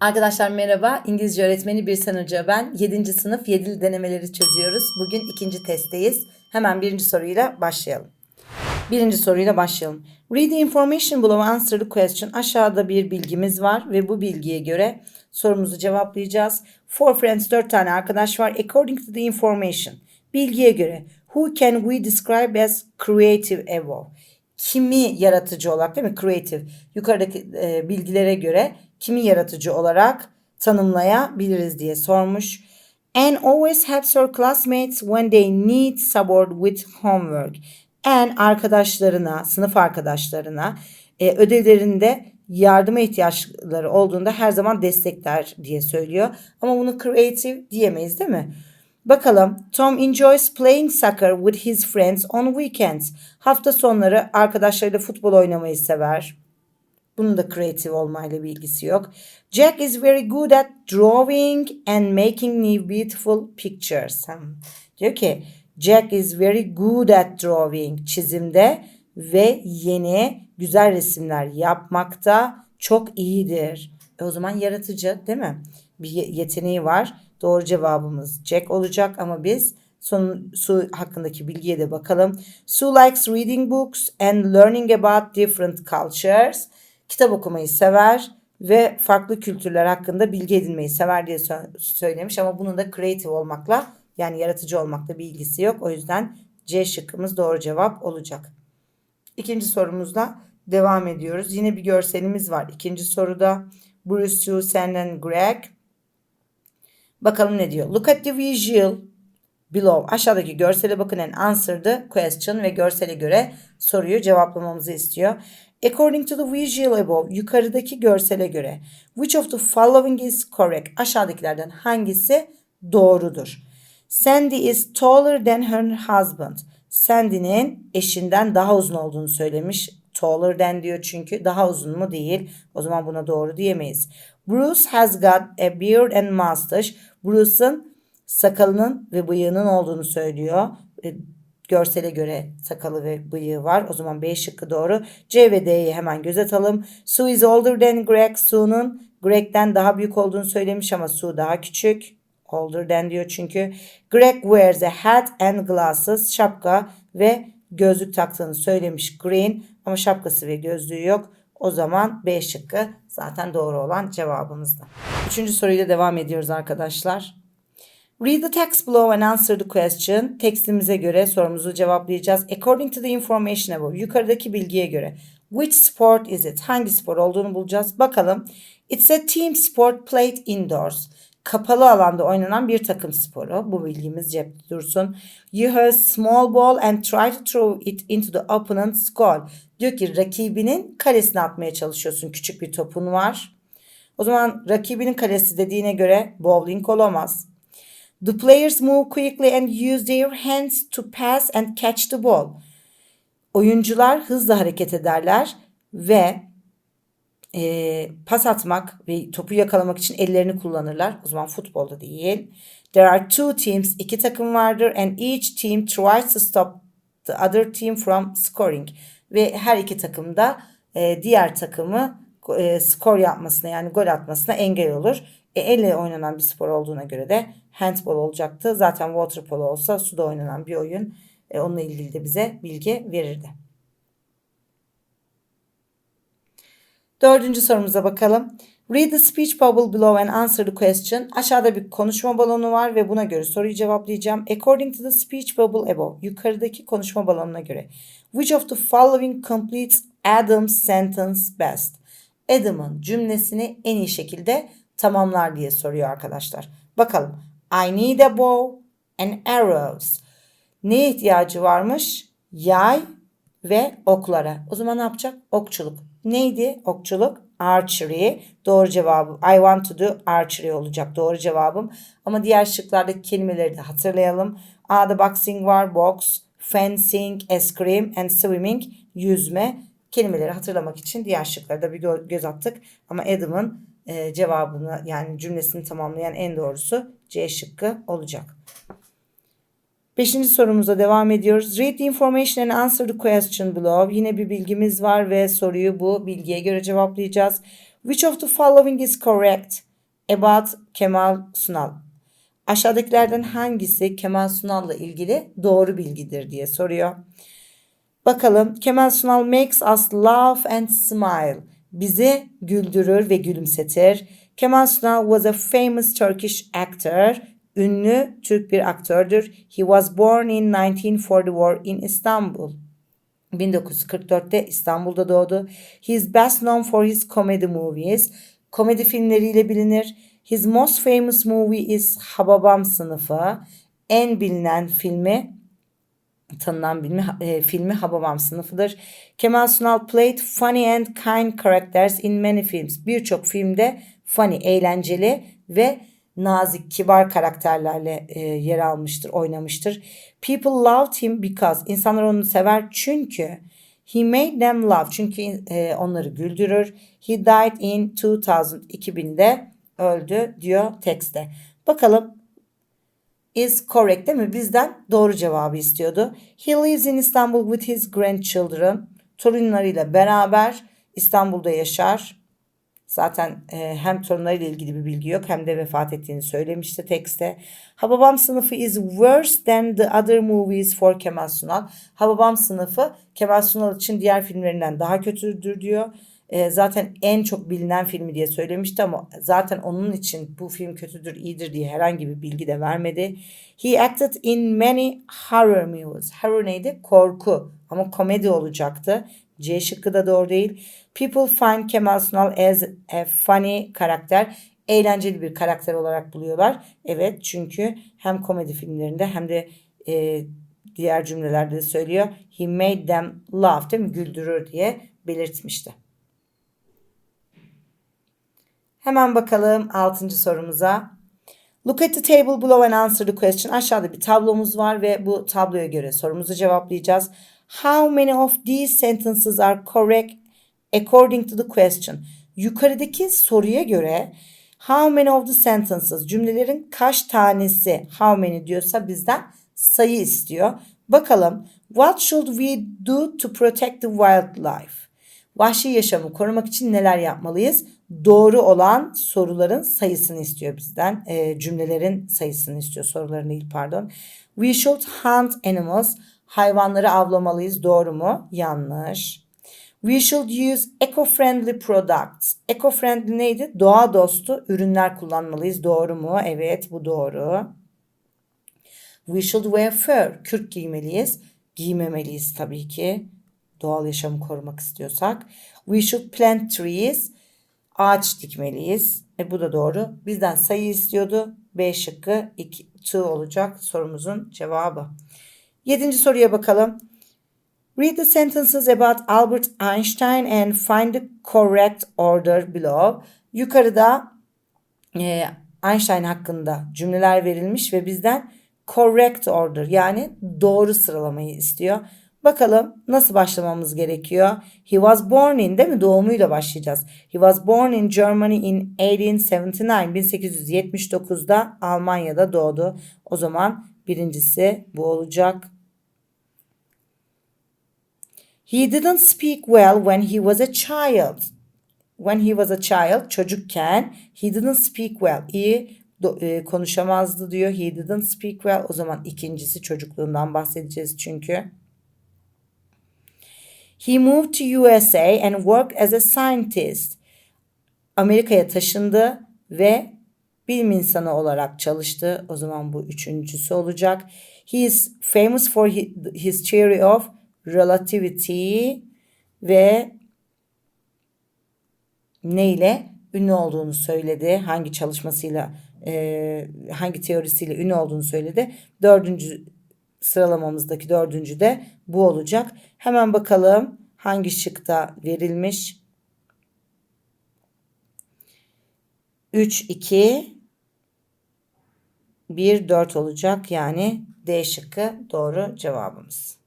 Arkadaşlar merhaba. İngilizce öğretmeni bir Hoca ben. 7. sınıf 7'li denemeleri çözüyoruz. Bugün ikinci testteyiz. Hemen birinci soruyla başlayalım. Birinci soruyla başlayalım. Read the information below answer the question. Aşağıda bir bilgimiz var ve bu bilgiye göre sorumuzu cevaplayacağız. Four friends, dört tane arkadaş var. According to the information. Bilgiye göre. Who can we describe as creative above? Kimi yaratıcı olarak değil mi? Creative. Yukarıdaki e, bilgilere göre kimi yaratıcı olarak tanımlayabiliriz diye sormuş. And always helps her classmates when they need support with homework. And arkadaşlarına, sınıf arkadaşlarına e, ödevlerinde yardıma ihtiyaçları olduğunda her zaman destekler diye söylüyor. Ama bunu creative diyemeyiz değil mi? Bakalım. Tom enjoys playing soccer with his friends on weekends. Hafta sonları arkadaşlarıyla futbol oynamayı sever. Bunun da creative olmayla bir ilgisi yok. Jack is very good at drawing and making new beautiful pictures. Hmm. Diyor ki Jack is very good at drawing çizimde ve yeni güzel resimler yapmakta çok iyidir. E o zaman yaratıcı değil mi? Bir yeteneği var. Doğru cevabımız Jack olacak ama biz son Sue hakkındaki bilgiye de bakalım. Sue likes reading books and learning about different cultures. Kitap okumayı sever ve farklı kültürler hakkında bilgi edinmeyi sever diye söylemiş ama bunun da creative olmakla yani yaratıcı olmakla bir ilgisi yok. O yüzden C şıkkımız doğru cevap olacak. İkinci sorumuzla devam ediyoruz. Yine bir görselimiz var. İkinci soruda Bruce, Sue, Sam and Greg. Bakalım ne diyor. Look at the visual below. Aşağıdaki görsele bakın and answer the question ve görsele göre soruyu cevaplamamızı istiyor. According to the visual above, yukarıdaki görsele göre, which of the following is correct? Aşağıdakilerden hangisi doğrudur? Sandy is taller than her husband. Sandy'nin eşinden daha uzun olduğunu söylemiş. Taller than diyor çünkü daha uzun mu değil. O zaman buna doğru diyemeyiz. Bruce has got a beard and mustache. Bruce'un sakalının ve bıyığının olduğunu söylüyor. Görsele göre sakalı ve bıyığı var. O zaman B şıkkı doğru. C ve D'yi hemen göz atalım. Sue is older than Greg. Sue'nun Greg'den daha büyük olduğunu söylemiş ama Sue daha küçük. Older than diyor çünkü. Greg wears a hat and glasses. Şapka ve gözlük taktığını söylemiş Green ama şapkası ve gözlüğü yok. O zaman B şıkkı zaten doğru olan cevabımızda. Üçüncü soruyla devam ediyoruz arkadaşlar. Read the text below and answer the question. Tekstimize göre sorumuzu cevaplayacağız. According to the information above. Yukarıdaki bilgiye göre. Which sport is it? Hangi spor olduğunu bulacağız. Bakalım. It's a team sport played indoors. Kapalı alanda oynanan bir takım sporu. Bu bilgimiz cepte dursun. You have small ball and try to throw it into the opponent's goal. Diyor ki rakibinin kalesine atmaya çalışıyorsun. Küçük bir topun var. O zaman rakibinin kalesi dediğine göre bowling olamaz. The players move quickly and use their hands to pass and catch the ball. Oyuncular hızlı hareket ederler ve e, pas atmak ve topu yakalamak için ellerini kullanırlar. O zaman futbolda değil. There are two teams. iki takım vardır and each team tries to stop the other team from scoring. Ve her iki takım da e, diğer takımı e, skor yapmasına yani gol atmasına engel olur. E, elle oynanan bir spor olduğuna göre de handball olacaktı. Zaten water polo olsa suda oynanan bir oyun. E, onunla ilgili de bize bilgi verirdi. Dördüncü sorumuza bakalım. Read the speech bubble below and answer the question. Aşağıda bir konuşma balonu var ve buna göre soruyu cevaplayacağım. According to the speech bubble above. Yukarıdaki konuşma balonuna göre. Which of the following completes Adam's sentence best? Adam'ın cümlesini en iyi şekilde tamamlar diye soruyor arkadaşlar. Bakalım. I need a bow and arrows. Neye ihtiyacı varmış? Yay ve oklara. O zaman ne yapacak? Okçuluk. Neydi okçuluk? Archery. Doğru cevabım. I want to do archery olacak doğru cevabım. Ama diğer şıklardaki kelimeleri de hatırlayalım. A'da boxing var, box, fencing, eskrime and swimming, yüzme. Kelimeleri hatırlamak için diğer şıklara da bir göz attık. Ama Adam'ın e, cevabını yani cümlesini tamamlayan en doğrusu C şıkkı olacak. Beşinci sorumuza devam ediyoruz. Read the information and answer the question below. Yine bir bilgimiz var ve soruyu bu bilgiye göre cevaplayacağız. Which of the following is correct? about Kemal Sunal. Aşağıdakilerden hangisi Kemal Sunal'la ilgili doğru bilgidir diye soruyor. Bakalım Kemal Sunal makes us laugh and smile. Bizi güldürür ve gülümsetir. Kemal Sunal was a famous Turkish actor. Ünlü Türk bir aktördür. He was born in 1944 in Istanbul. 1944'te İstanbul'da doğdu. He is best known for his comedy movies. Komedi filmleriyle bilinir. His most famous movie is Hababam sınıfı. En bilinen filmi tanınan filmi, e, filmi Hababam sınıfıdır. Kemal Sunal played funny and kind characters in many films. Birçok filmde funny, eğlenceli ve nazik, kibar karakterlerle e, yer almıştır, oynamıştır. People loved him because insanlar onu sever çünkü he made them laugh çünkü e, onları güldürür. He died in 2000 2000'de öldü diyor tekste. Bakalım is correct değil mi? Bizden doğru cevabı istiyordu. He lives in Istanbul with his grandchildren. Torunlarıyla beraber İstanbul'da yaşar. Zaten e, hem torunlarıyla ilgili bir bilgi yok hem de vefat ettiğini söylemişti tekste. Hababam sınıfı is worse than the other movies for Kemal Sunal. Hababam sınıfı Kemal Sunal için diğer filmlerinden daha kötüdür diyor. E, zaten en çok bilinen filmi diye söylemişti ama zaten onun için bu film kötüdür, iyidir diye herhangi bir bilgi de vermedi. He acted in many horror movies. Horror neydi? Korku ama komedi olacaktı. C şıkkı da doğru değil. People find Kemal Sunal as a funny karakter. Eğlenceli bir karakter olarak buluyorlar. Evet çünkü hem komedi filmlerinde hem de e, diğer cümlelerde de söylüyor. He made them laugh değil mi? Güldürür diye belirtmişti. Hemen bakalım 6. sorumuza. Look at the table below and answer the question. Aşağıda bir tablomuz var ve bu tabloya göre sorumuzu cevaplayacağız. How many of these sentences are correct according to the question? Yukarıdaki soruya göre how many of the sentences cümlelerin kaç tanesi how many diyorsa bizden sayı istiyor. Bakalım what should we do to protect the wildlife? Vahşi yaşamı korumak için neler yapmalıyız? Doğru olan soruların sayısını istiyor bizden. E, cümlelerin sayısını istiyor. Soruların değil pardon. We should hunt animals. Hayvanları avlamalıyız. Doğru mu? Yanlış. We should use eco-friendly products. Eco-friendly neydi? Doğa dostu ürünler kullanmalıyız. Doğru mu? Evet bu doğru. We should wear fur. Kürk giymeliyiz. Giymemeliyiz tabii ki. Doğal yaşamı korumak istiyorsak. We should plant trees. Ağaç dikmeliyiz. E bu da doğru. Bizden sayı istiyordu. B şıkkı 2 olacak sorumuzun cevabı. Yedinci soruya bakalım. Read the sentences about Albert Einstein and find the correct order below. Yukarıda e, Einstein hakkında cümleler verilmiş ve bizden correct order yani doğru sıralamayı istiyor. Bakalım nasıl başlamamız gerekiyor? He was born in değil mi? Doğumuyla başlayacağız. He was born in Germany in 1879. 1879'da Almanya'da doğdu. O zaman birincisi bu olacak. He didn't speak well when he was a child. When he was a child, çocukken he didn't speak well. İyi e, konuşamazdı diyor. He didn't speak well. O zaman ikincisi çocukluğundan bahsedeceğiz çünkü. He moved to USA and worked as a scientist. Amerika'ya taşındı ve bilim insanı olarak çalıştı. O zaman bu üçüncüsü olacak. He is famous for his theory of relativity ve neyle ünlü olduğunu söyledi. Hangi çalışmasıyla, e, hangi teorisiyle ünlü olduğunu söyledi. Dördüncü sıralamamızdaki dördüncü de bu olacak. Hemen bakalım hangi şıkta verilmiş. 3, 2, 1, 4 olacak. Yani D şıkkı doğru cevabımız.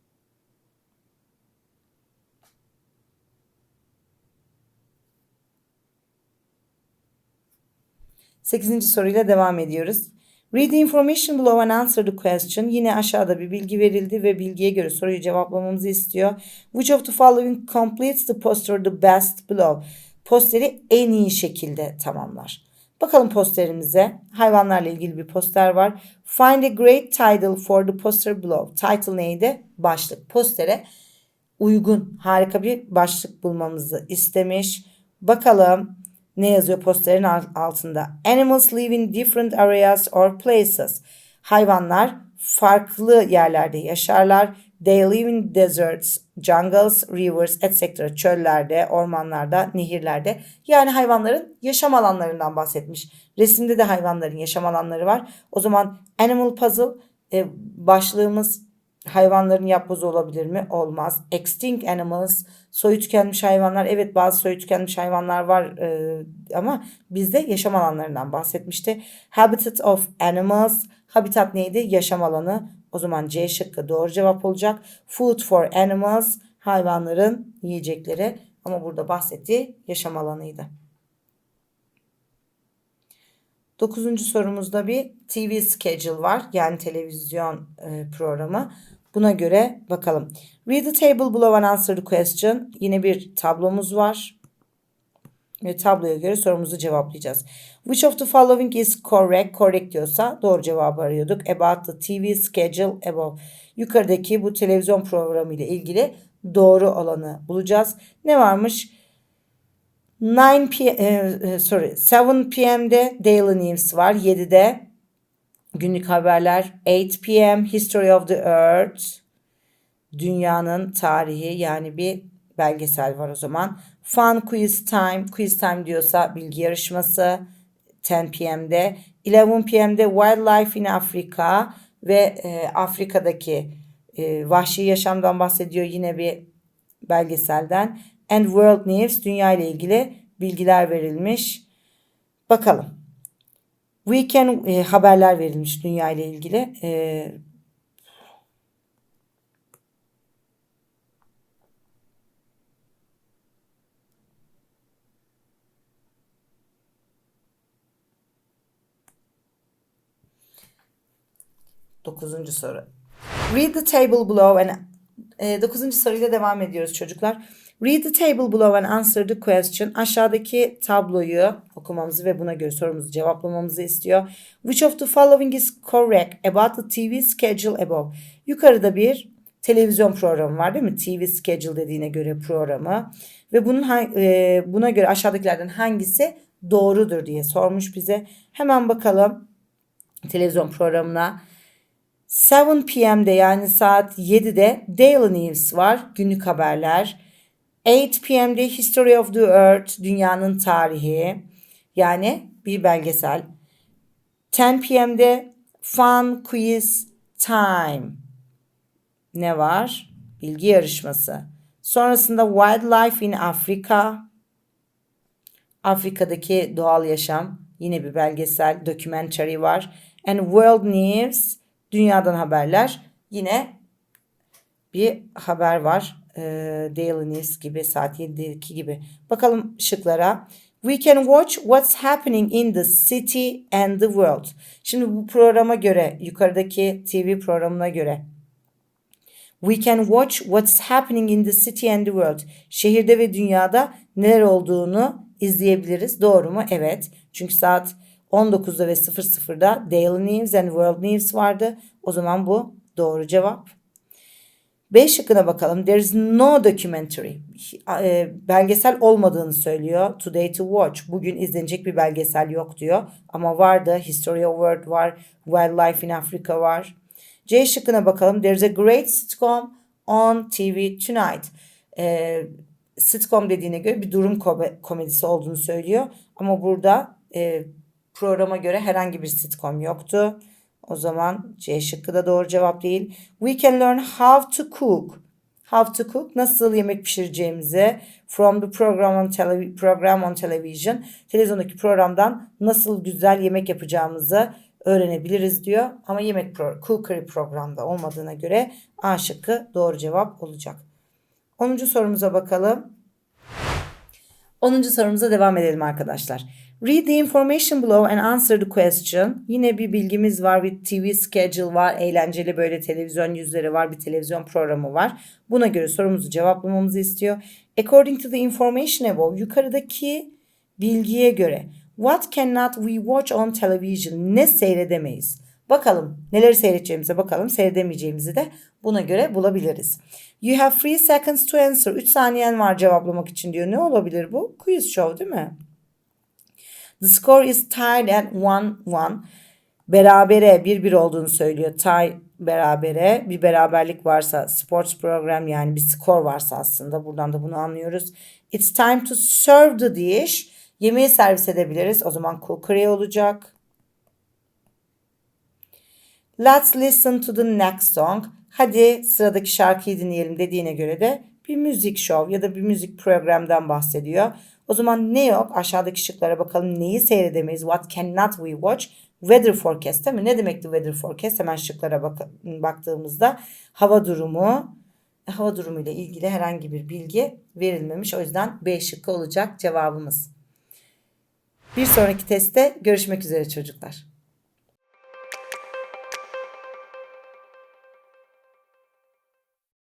Sekizinci soruyla devam ediyoruz. Read the information below and answer the question. Yine aşağıda bir bilgi verildi ve bilgiye göre soruyu cevaplamamızı istiyor. Which of the following completes the poster the best below? Posteri en iyi şekilde tamamlar. Bakalım posterimize. Hayvanlarla ilgili bir poster var. Find a great title for the poster below. Title neydi? Başlık. Postere uygun, harika bir başlık bulmamızı istemiş. Bakalım ne yazıyor posterin altında? Animals live in different areas or places. Hayvanlar farklı yerlerde yaşarlar. They live in deserts, jungles, rivers, etc. Çöllerde, ormanlarda, nehirlerde. Yani hayvanların yaşam alanlarından bahsetmiş. Resimde de hayvanların yaşam alanları var. O zaman animal puzzle e, başlığımız hayvanların yapbozu olabilir mi? Olmaz. Extinct animals, soyu tükenmiş hayvanlar. Evet bazı soyu tükenmiş hayvanlar var e, ama bizde yaşam alanlarından bahsetmişti. Habitat of animals, habitat neydi? Yaşam alanı. O zaman C şıkkı doğru cevap olacak. Food for animals, hayvanların yiyecekleri. Ama burada bahsettiği yaşam alanıydı. Dokuzuncu sorumuzda bir TV schedule var. Yani televizyon e, programı. Buna göre bakalım. Read the table below and answer the question. Yine bir tablomuz var. Ve tabloya göre sorumuzu cevaplayacağız. Which of the following is correct? Correct diyorsa doğru cevabı arıyorduk. About the TV schedule above. Yukarıdaki bu televizyon programı ile ilgili doğru olanı bulacağız. Ne varmış? 9 p e, sorry 7 pm'de Daily News var. 7'de günlük haberler 8 pm History of the Earth dünyanın tarihi yani bir belgesel var o zaman. Fun quiz time quiz time diyorsa bilgi yarışması 10 pm'de 11 pm'de Wildlife in Africa ve e, Afrika'daki e, vahşi yaşamdan bahsediyor yine bir belgeselden. And World News dünya ile ilgili bilgiler verilmiş. Bakalım. Weekend e, haberler verilmiş dünya ile ilgili. E, Dokuzuncu soru. Read the table below and e, dokuzuncu soruyla devam ediyoruz çocuklar. Read the table below and answer the question. Aşağıdaki tabloyu okumamızı ve buna göre sorumuzu cevaplamamızı istiyor. Which of the following is correct about the TV schedule above? Yukarıda bir televizyon programı var değil mi? TV schedule dediğine göre programı. Ve bunun e, buna göre aşağıdakilerden hangisi doğrudur diye sormuş bize. Hemen bakalım televizyon programına. 7 pm'de yani saat 7'de Daily News var. Günlük haberler. 8 pm'de History of the Earth, dünyanın tarihi. Yani bir belgesel. 10 pm'de Fun Quiz Time. Ne var? Bilgi yarışması. Sonrasında Wildlife in Africa. Afrika'daki doğal yaşam. Yine bir belgesel, documentary var. And World News, dünyadan haberler. Yine bir haber var e, Daily News gibi saat 7'deki gibi. Bakalım şıklara. We can watch what's happening in the city and the world. Şimdi bu programa göre yukarıdaki TV programına göre We can watch what's happening in the city and the world. Şehirde ve dünyada neler olduğunu izleyebiliriz. Doğru mu? Evet. Çünkü saat 19'da ve 00'da Daily News and World News vardı. O zaman bu doğru cevap. B şıkkına bakalım. There is no documentary. E, belgesel olmadığını söylüyor. Today to watch. Bugün izlenecek bir belgesel yok diyor. Ama vardı. History of World var. Wildlife in Africa var. C şıkkına bakalım. There's a great sitcom on TV tonight. E, sitcom dediğine göre bir durum komedisi olduğunu söylüyor. Ama burada e, programa göre herhangi bir sitcom yoktu. O zaman C şıkkı da doğru cevap değil. We can learn how to cook. How to cook nasıl yemek pişireceğimizi from the program on, telev program on television televizyondaki programdan nasıl güzel yemek yapacağımızı öğrenebiliriz diyor. Ama yemek pro cookery programda olmadığına göre A şıkkı doğru cevap olacak. 10. sorumuza bakalım. 10. sorumuza devam edelim arkadaşlar. Read the information below and answer the question. Yine bir bilgimiz var. Bir TV schedule var. Eğlenceli böyle televizyon yüzleri var. Bir televizyon programı var. Buna göre sorumuzu cevaplamamızı istiyor. According to the information above yukarıdaki bilgiye göre What cannot we watch on television? Ne seyredemeyiz? Bakalım neleri seyredeceğimize bakalım. Seyredemeyeceğimizi de buna göre bulabiliriz. You have three seconds to answer. 3 saniyen var cevaplamak için diyor. Ne olabilir bu? Quiz show değil mi? The score is tied at 1-1. Berabere 1-1 olduğunu söylüyor. Tie berabere. Bir beraberlik varsa sports program yani bir skor varsa aslında buradan da bunu anlıyoruz. It's time to serve the dish. Yemeği servis edebiliriz. O zaman cookery olacak. Let's listen to the next song. Hadi sıradaki şarkıyı dinleyelim dediğine göre de bir müzik show ya da bir müzik programdan bahsediyor. O zaman ne yok? Aşağıdaki şıklara bakalım neyi seyredemeyiz? What cannot we watch? Weather forecast değil mi? Ne demekti weather forecast? Hemen şıklara bak baktığımızda hava durumu, hava durumu ile ilgili herhangi bir bilgi verilmemiş. O yüzden B şıkkı olacak cevabımız. Bir sonraki testte görüşmek üzere çocuklar.